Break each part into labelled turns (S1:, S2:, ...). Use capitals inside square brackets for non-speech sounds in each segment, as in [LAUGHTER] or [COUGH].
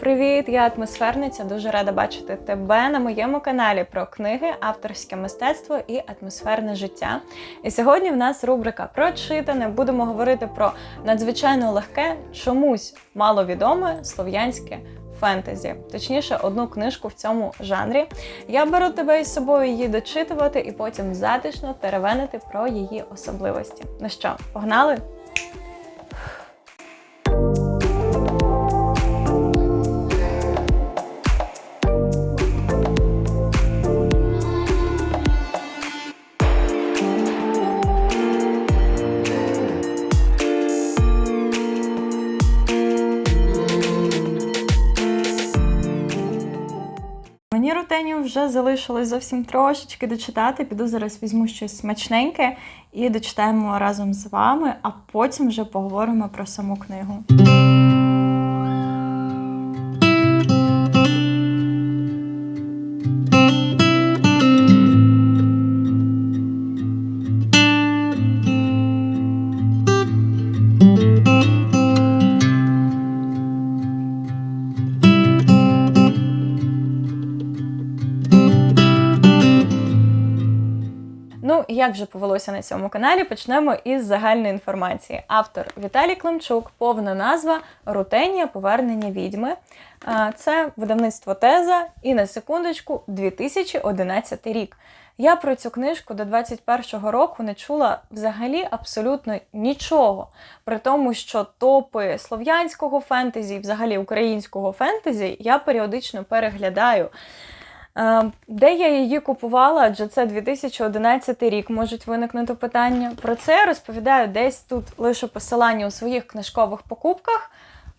S1: Привіт, я атмосферниця. Дуже рада бачити тебе на моєму каналі про книги, авторське мистецтво і атмосферне життя. І сьогодні в нас рубрика Прочитане. Будемо говорити про надзвичайно легке, чомусь маловідоме слов'янське фентезі, точніше, одну книжку в цьому жанрі. Я беру тебе із собою її дочитувати і потім затишно теревенити про її особливості. Ну що, погнали? Мені вже залишилось зовсім трошечки дочитати. Піду зараз візьму щось смачненьке і дочитаємо разом з вами, а потім вже поговоримо про саму книгу. Як вже повелося на цьому каналі, почнемо із загальної інформації. Автор Віталій Климчук, повна назва Рутенія повернення відьми. Це видавництво Теза і на секундочку 2011 рік. Я про цю книжку до 21-го року не чула взагалі абсолютно нічого. При тому, що топи слов'янського фентезі, і взагалі українського фентезі, я періодично переглядаю. Е, Де я її купувала, адже це 2011 рік, можуть виникнути питання. Про це розповідаю десь тут лише посилання у своїх книжкових покупках.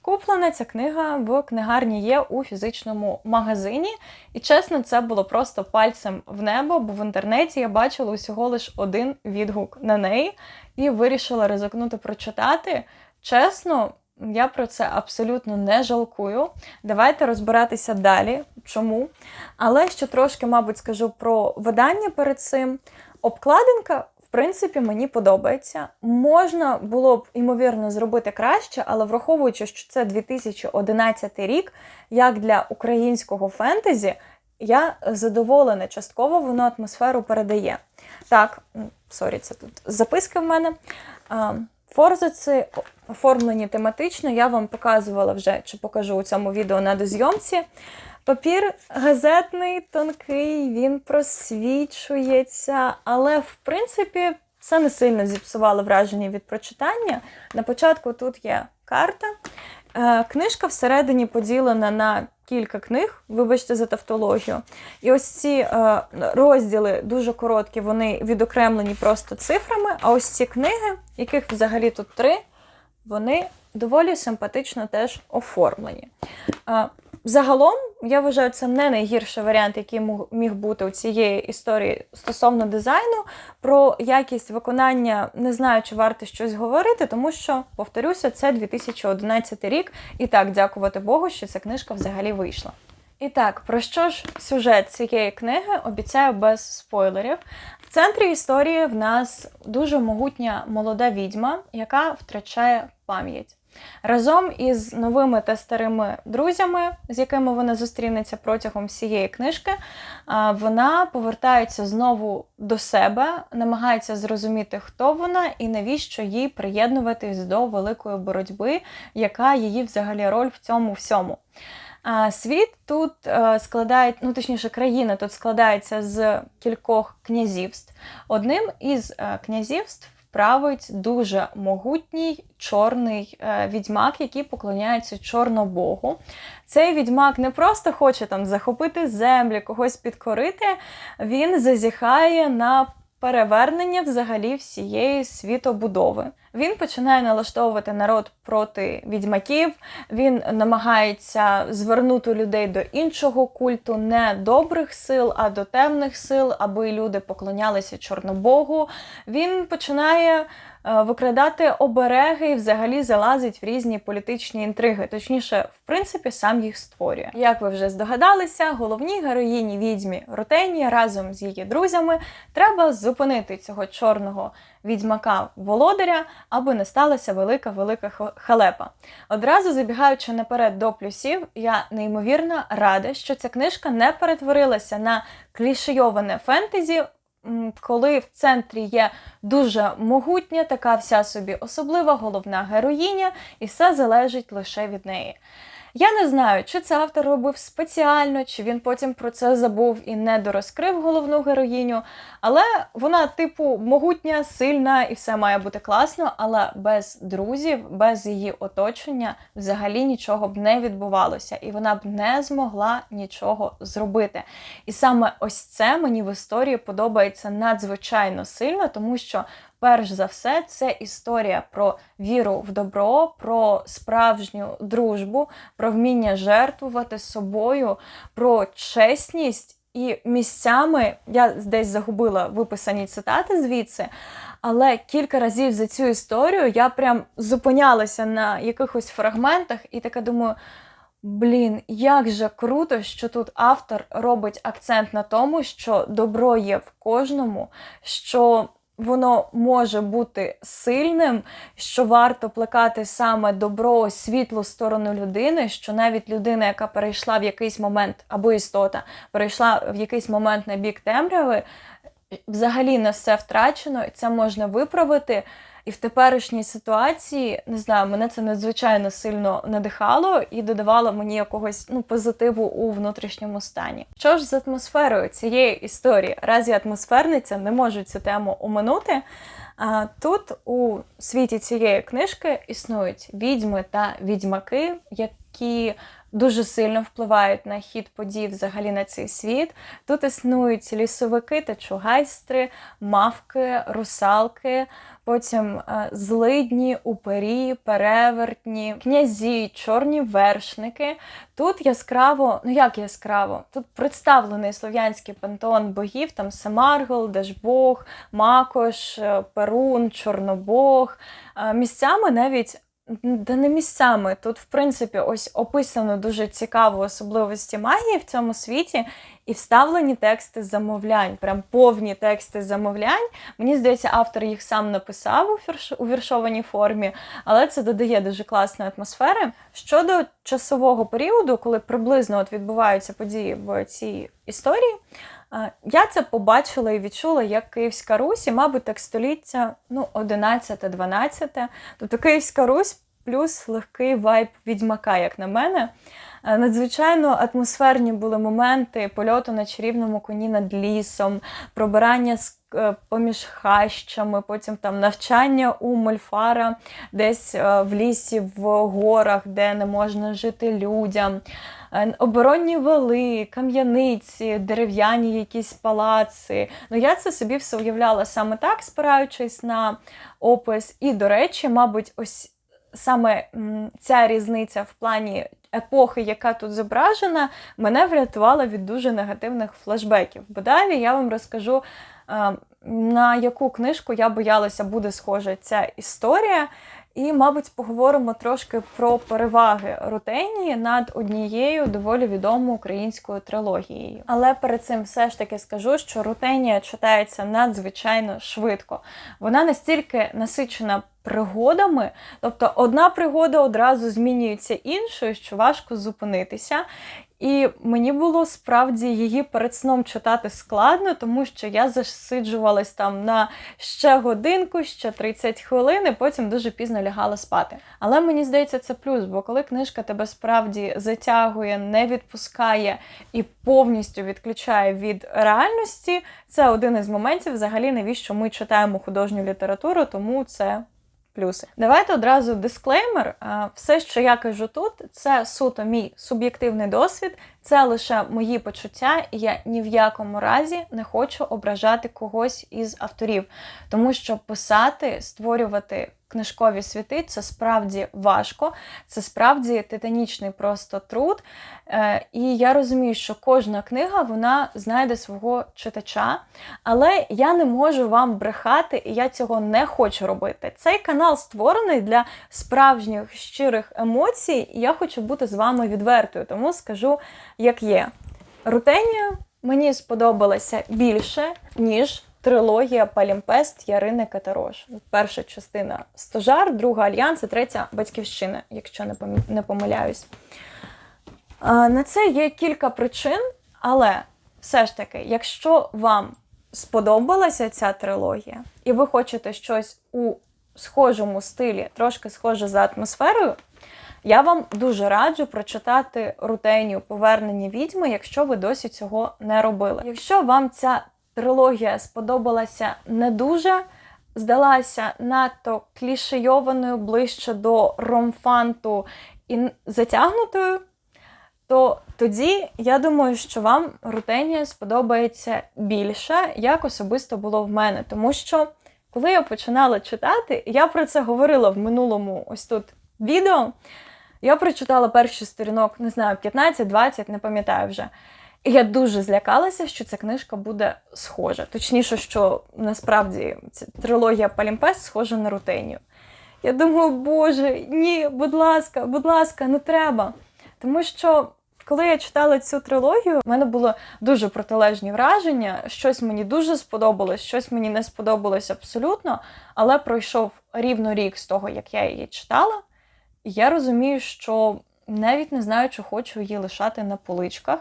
S1: Куплена ця книга в книгарні є у фізичному магазині. І чесно, це було просто пальцем в небо, бо в інтернеті я бачила усього лише один відгук на неї і вирішила ризикнути прочитати. Чесно, я про це абсолютно не жалкую. Давайте розбиратися далі. Чому? Але ще трошки, мабуть, скажу про видання перед цим. Обкладинка, в принципі, мені подобається. Можна було б, ймовірно, зробити краще, але враховуючи, що це 2011 рік, як для українського фентезі, я задоволена частково, воно атмосферу передає. Так, сорі, це тут записки в мене. Форзаци оформлені тематично, я вам показувала вже чи покажу у цьому відео на дозйомці. Папір газетний, тонкий, він просвічується, але в принципі це не сильно зіпсувало враження від прочитання. На початку тут є карта. Е, Книжка всередині поділена на кілька книг, вибачте за тавтологію. І ось ці е, розділи дуже короткі, вони відокремлені просто цифрами. А ось ці книги, яких взагалі тут три, вони доволі симпатично теж оформлені. Загалом, я вважаю, це не найгірший варіант, який міг бути у цієї історії стосовно дизайну. Про якість виконання не знаю, чи варто щось говорити, тому що, повторюся, це 2011 рік, і так, дякувати Богу, що ця книжка взагалі вийшла. І так, про що ж сюжет цієї книги? Обіцяю без спойлерів. В центрі історії в нас дуже могутня молода відьма, яка втрачає пам'ять. Разом із новими та старими друзями, з якими вона зустрінеться протягом всієї книжки, вона повертається знову до себе, намагається зрозуміти, хто вона і навіщо їй приєднуватись до великої боротьби, яка її взагалі роль в цьому всьому. Світ тут е, складає, ну точніше, країна тут складається з кількох князівств. Одним із е, князівств править дуже могутній чорний е, відьмак, який поклоняється чорнобогу. Цей відьмак не просто хоче там захопити землі, когось підкорити, він зазіхає на перевернення взагалі всієї світобудови. Він починає налаштовувати народ проти відьмаків. Він намагається звернути людей до іншого культу, не добрих сил, а до темних сил, аби люди поклонялися Чорнобогу. Він починає викрадати обереги і взагалі залазить в різні політичні інтриги. Точніше, в принципі, сам їх створює. Як ви вже здогадалися, головній героїні відьмі Рутені разом з її друзями треба зупинити цього чорного відьмака володаря, аби не сталася велика велика халепа. Одразу забігаючи наперед до плюсів, я неймовірно рада, що ця книжка не перетворилася на клішейоване фентезі. Коли в центрі є дуже могутня, така вся собі особлива головна героїня, і все залежить лише від неї. Я не знаю, чи це автор робив спеціально, чи він потім про це забув і не дорозкрив головну героїню. Але вона, типу, могутня, сильна і все має бути класно, але без друзів, без її оточення взагалі нічого б не відбувалося, і вона б не змогла нічого зробити. І саме ось це мені в історії подобається надзвичайно сильно, тому що. Перш за все, це історія про віру в добро, про справжню дружбу, про вміння жертвувати собою, про чесність. І місцями я десь загубила виписані цитати звідси, але кілька разів за цю історію я прям зупинялася на якихось фрагментах і така думаю. Блін, як же круто, що тут автор робить акцент на тому, що добро є в кожному, що воно може бути сильним, що варто плекати саме добро, світлу сторону людини, що навіть людина, яка перейшла в якийсь момент, або істота, перейшла в якийсь момент на бік темряви, взагалі не все втрачено, і це можна виправити. І в теперішній ситуації, не знаю, мене це надзвичайно сильно надихало і додавало мені якогось ну, позитиву у внутрішньому стані. Що ж з атмосферою цієї історії? Разі атмосферниця не можу цю тему оминути. А тут у світі цієї книжки існують відьми та відьмаки, які дуже сильно впливають на хід подій взагалі на цей світ. Тут існують лісовики та чугайстри, мавки, русалки, потім е, злидні, упері, перевертні, князі, чорні вершники. Тут яскраво, ну як яскраво, тут представлений слов'янський пантеон богів, там Самаргл, Дажбог, Макош, е, Перун, Чорнобог. Е, Місцями навіть да не місцями. Тут, в принципі, ось описано дуже цікаво особливості магії в цьому світі, і вставлені тексти замовлянь, прям повні тексти замовлянь. Мені здається, автор їх сам написав у, вірш... у віршованій формі, але це додає дуже класної атмосфери. Щодо часового періоду, коли приблизно от відбуваються події в цій історії. Я це побачила і відчула як Київська Русь, і, мабуть, так століття ну, 11-12. Тобто Київська Русь плюс легкий вайб відьмака, як на мене. Е, Надзвичайно атмосферні були моменти польоту на чарівному коні над лісом, пробирання е, поміж хащами, потім там навчання у Мольфара десь е, в лісі, в горах, де не можна жити людям. Е, Оборонні вали, кам'яниці, дерев'яні якісь палаци. Ну, я це собі все уявляла саме так, спираючись на опис. І, до речі, мабуть, ось саме ця різниця в плані епохи, яка тут зображена, мене врятувала від дуже негативних флешбеків. Бо далі я вам розкажу, е, на яку книжку я боялася буде схожа ця історія. І, мабуть, поговоримо трошки про переваги Рутенії над однією доволі відомою українською трилогією. Але перед цим все ж таки скажу, що Рутенія читається надзвичайно швидко. Вона настільки насичена пригодами, тобто одна пригода одразу змінюється іншою, що важко зупинитися. І мені було справді її перед сном читати складно, тому що я засиджувалась там на ще годинку, ще 30 хвилин, і потім дуже пізно лягала спати. Але мені здається, це плюс, бо коли книжка тебе справді затягує, не відпускає і повністю відключає від реальності, це один із моментів, взагалі, навіщо ми читаємо художню літературу, тому це. Плюси. Давайте одразу дисклеймер. Все, що я кажу тут, це суто мій суб'єктивний досвід, це лише мої почуття, і я ні в якому разі не хочу ображати когось із авторів, тому що писати, створювати книжкові світи це справді важко, це справді титанічний просто труд. Е, І я розумію, що кожна книга вона знайде свого читача, але я не можу вам брехати, і я цього не хочу робити. Цей канал створений для справжніх щирих емоцій, і я хочу бути з вами відвертою, тому скажу, як є. Рутенія мені сподобалася більше, ніж трилогія Палімпест Ярини Катерош. Перша частина Стожар, друга Альянс і третя Батьківщина, якщо не помиляюсь. На це є кілька причин, але все ж таки, якщо вам сподобалася ця трилогія, і ви хочете щось у схожому стилі, трошки схоже за атмосферою, я вам дуже раджу прочитати рутенію повернення відьми, якщо ви досі цього не робили. Якщо вам ця трилогія сподобалася не дуже, здалася надто клішейованою ближче до ромфанту і затягнутою, то тоді я думаю, що вам рутенія сподобається більше, як особисто було в мене. Тому що коли я починала читати, я про це говорила в минулому ось тут відео. Я прочитала перший сторінок, не знаю, 15-20, не пам'ятаю вже. Я дуже злякалася, що ця книжка буде схожа. Точніше, що насправді ця трилогія Палімпест схожа на рутенію. Я думаю, боже, ні, будь ласка, будь ласка, не треба. Тому що, коли я читала цю трилогію, в мене було дуже протилежні враження. Щось мені дуже сподобалось, щось мені не сподобалось абсолютно. Але пройшов рівно рік з того, як я її читала. І я розумію, що навіть не знаю, чи хочу її лишати на поличках.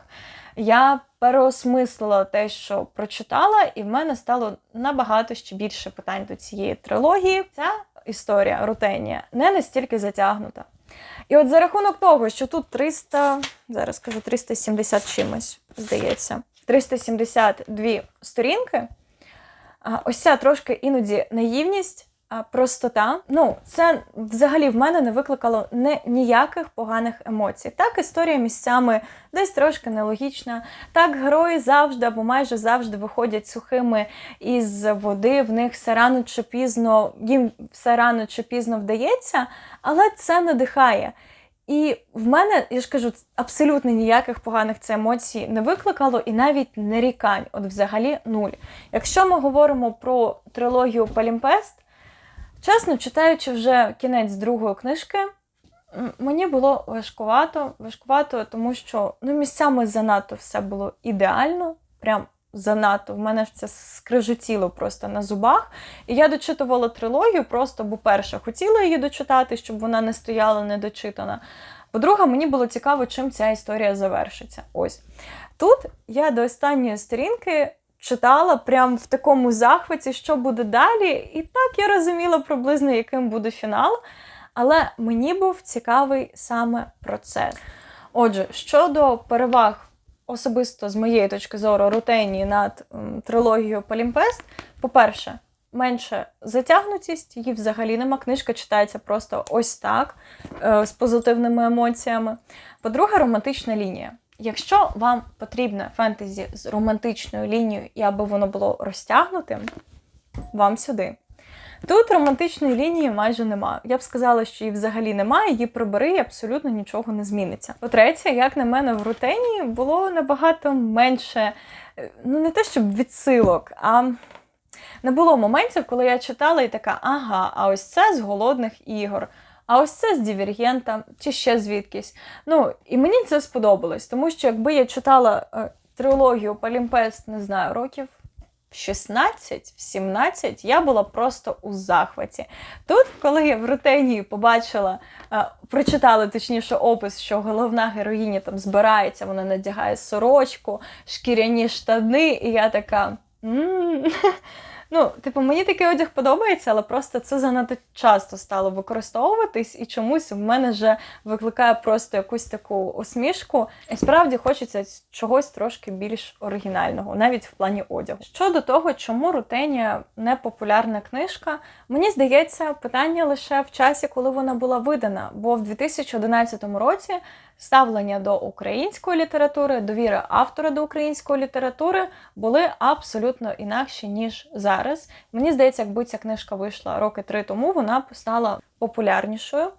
S1: Я переосмислила те, що прочитала, і в мене стало набагато ще більше питань до цієї трилогії. Ця історія Рутенія не настільки затягнута. І от за рахунок того, що тут 300, зараз скажу 370 чимось, здається, 372 сторінки, ось ця трошки іноді наївність, простота. Ну, це взагалі в мене не викликало не, ніяких поганих емоцій. Так, історія місцями десь трошки нелогічна. Так, герої завжди або майже завжди виходять сухими із води. В них все рано чи пізно, їм все рано чи пізно вдається, але це надихає. І в мене, я ж кажу, абсолютно ніяких поганих це емоцій не викликало, і навіть нарікань, от взагалі нуль. Якщо ми говоримо про трилогію Палімпест, чесно, читаючи вже кінець другої книжки, мені було важкувато, важкувато, тому що ну, місцями занадто все було ідеально, прям занадто. В мене ж це скрижутіло просто на зубах. І я дочитувала трилогію, просто, бо перше, хотіла її дочитати, щоб вона не стояла недочитана. По-друге, мені було цікаво, чим ця історія завершиться. Ось тут я до останньої сторінки читала прям в такому захваті, що буде далі. І так я розуміла приблизно, яким буде фінал. Але мені був цікавий саме процес. Отже, щодо переваг особисто з моєї точки зору рутенії над трилогією Палімпест, по-перше, менше затягнутість, її взагалі нема. Книжка читається просто ось так, е, з позитивними емоціями. По-друге, романтична лінія. Якщо вам потрібне фентезі з романтичною лінією і аби воно було розтягнутим, вам сюди. Тут романтичної лінії майже нема. Я б сказала, що її взагалі немає, її прибери і абсолютно нічого не зміниться. По-третє, як на мене, в рутені було набагато менше, е, ну не те, щоб відсилок, а не було моментів, коли я читала і така, ага, а ось це з голодних ігор. А ось це з дивергента, чи ще звідкись. Ну, і мені це сподобалось, тому що якби я читала е, трилогію Палімпест, не знаю, років в 16, в 17, я була просто у захваті. Тут, коли я в рутенії побачила, е, прочитала точніше опис, що головна героїня там збирається, вона надягає сорочку, шкіряні штани, і я така. [LAUGHS] «М, Ну, типу, мені такий одяг подобається, але просто це занадто часто стало використовуватись, і чомусь в мене вже викликає просто якусь таку усмішку. І справді хочеться чогось трошки більш оригінального, навіть в плані одягу. Щодо того, чому рутенія не популярна книжка, мені здається, питання лише в часі, коли вона була видана. Бо в 2011 році ставлення до української літератури, довіра автора до української літератури були абсолютно інакші, ніж зараз. Мені здається, якби ця книжка вийшла роки три тому, вона б стала популярнішою.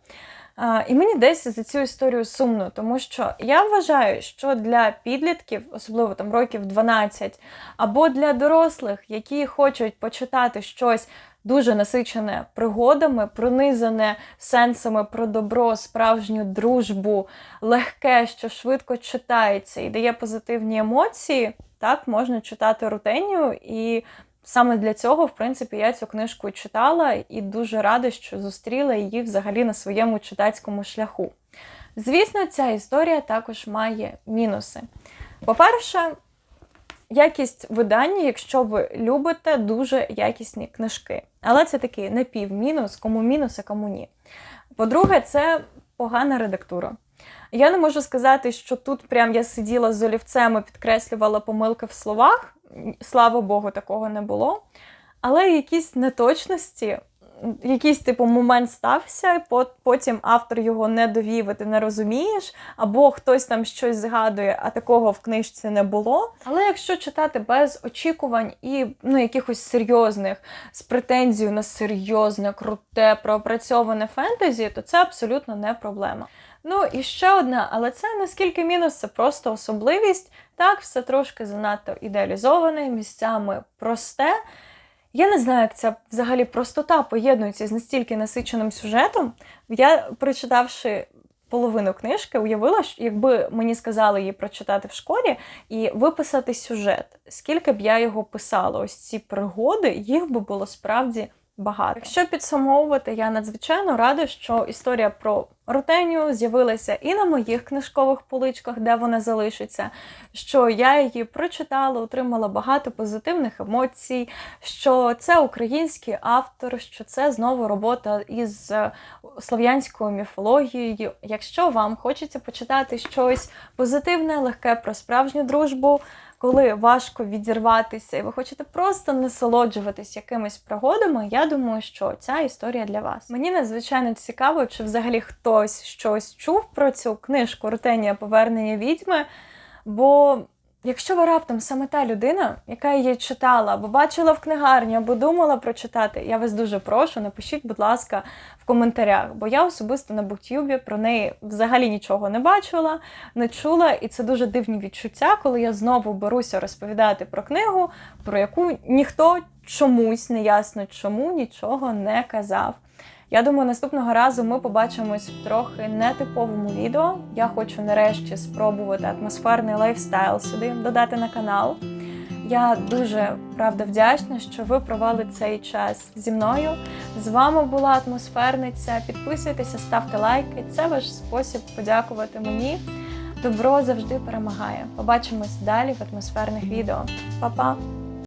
S1: І мені десь за цю історію сумно, тому що я вважаю, що для підлітків, особливо там років 12, або для дорослих, які хочуть почитати щось дуже насичене пригодами, пронизане сенсами про добро, справжню дружбу, легке, що швидко читається і дає позитивні емоції, так можна читати рутенію і. Саме для цього, в принципі, я цю книжку читала і дуже рада, що зустріла її взагалі на своєму читацькому шляху. Звісно, ця історія також має мінуси. По-перше, якість видання, якщо ви любите дуже якісні книжки. Але це такий напівмінус, кому мінус, а кому ні. По-друге, це погана редактура. Я не можу сказати, що тут прям я сиділа з олівцем і підкреслювала помилки в словах. Слава Богу, такого не було. Але якісь неточності, якийсь типу момент стався, потім автор його не довів, і ти не розумієш, або хтось там щось згадує, а такого в книжці не було. Але якщо читати без очікувань і ну, якихось серйозних з претензією на серйозне, круте, проопрацьоване фентезі, то це абсолютно не проблема. Ну і ще одна, але це наскільки мінус, це просто особливість. Так, все трошки занадто ідеалізоване, місцями просте. Я не знаю, як ця взагалі простота поєднується з настільки насиченим сюжетом. Я, прочитавши половину книжки, уявила, що якби мені сказали її прочитати в школі і виписати сюжет, скільки б я його писала, ось ці пригоди, їх би було справді багато. Якщо підсумовувати, я надзвичайно рада, що історія про Рутенію з'явилася і на моїх книжкових поличках, де вона залишиться. Що я її прочитала, отримала багато позитивних емоцій, що це український автор, що це знову робота із е, слов'янською міфологією. Якщо вам хочеться почитати щось позитивне, легке про справжню дружбу коли важко відірватися, і ви хочете просто насолоджуватись якимись пригодами, я думаю, що ця історія для вас. Мені надзвичайно цікаво, чи взагалі хтось щось чув про цю книжку Рутенія повернення відьми. Бо якщо ви раптом саме та людина, яка її читала, або бачила в книгарні, або думала прочитати, я вас дуже прошу, напишіть, будь ласка, в коментарях, бо я особисто на Буктюбі про неї взагалі нічого не бачила, не чула, і це дуже дивні відчуття, коли я знову беруся розповідати про книгу, про яку ніхто чомусь неясно чому нічого не казав. Я думаю, наступного разу ми побачимось в трохи нетиповому відео. Я хочу нарешті спробувати атмосферний лайфстайл сюди додати на канал. Я дуже правда вдячна, що ви провели цей час зі мною. З вами була атмосферниця. Підписуйтеся, ставте лайки. Це ваш спосіб подякувати мені. Добро завжди перемагає. Побачимось далі в атмосферних відео. Па-па!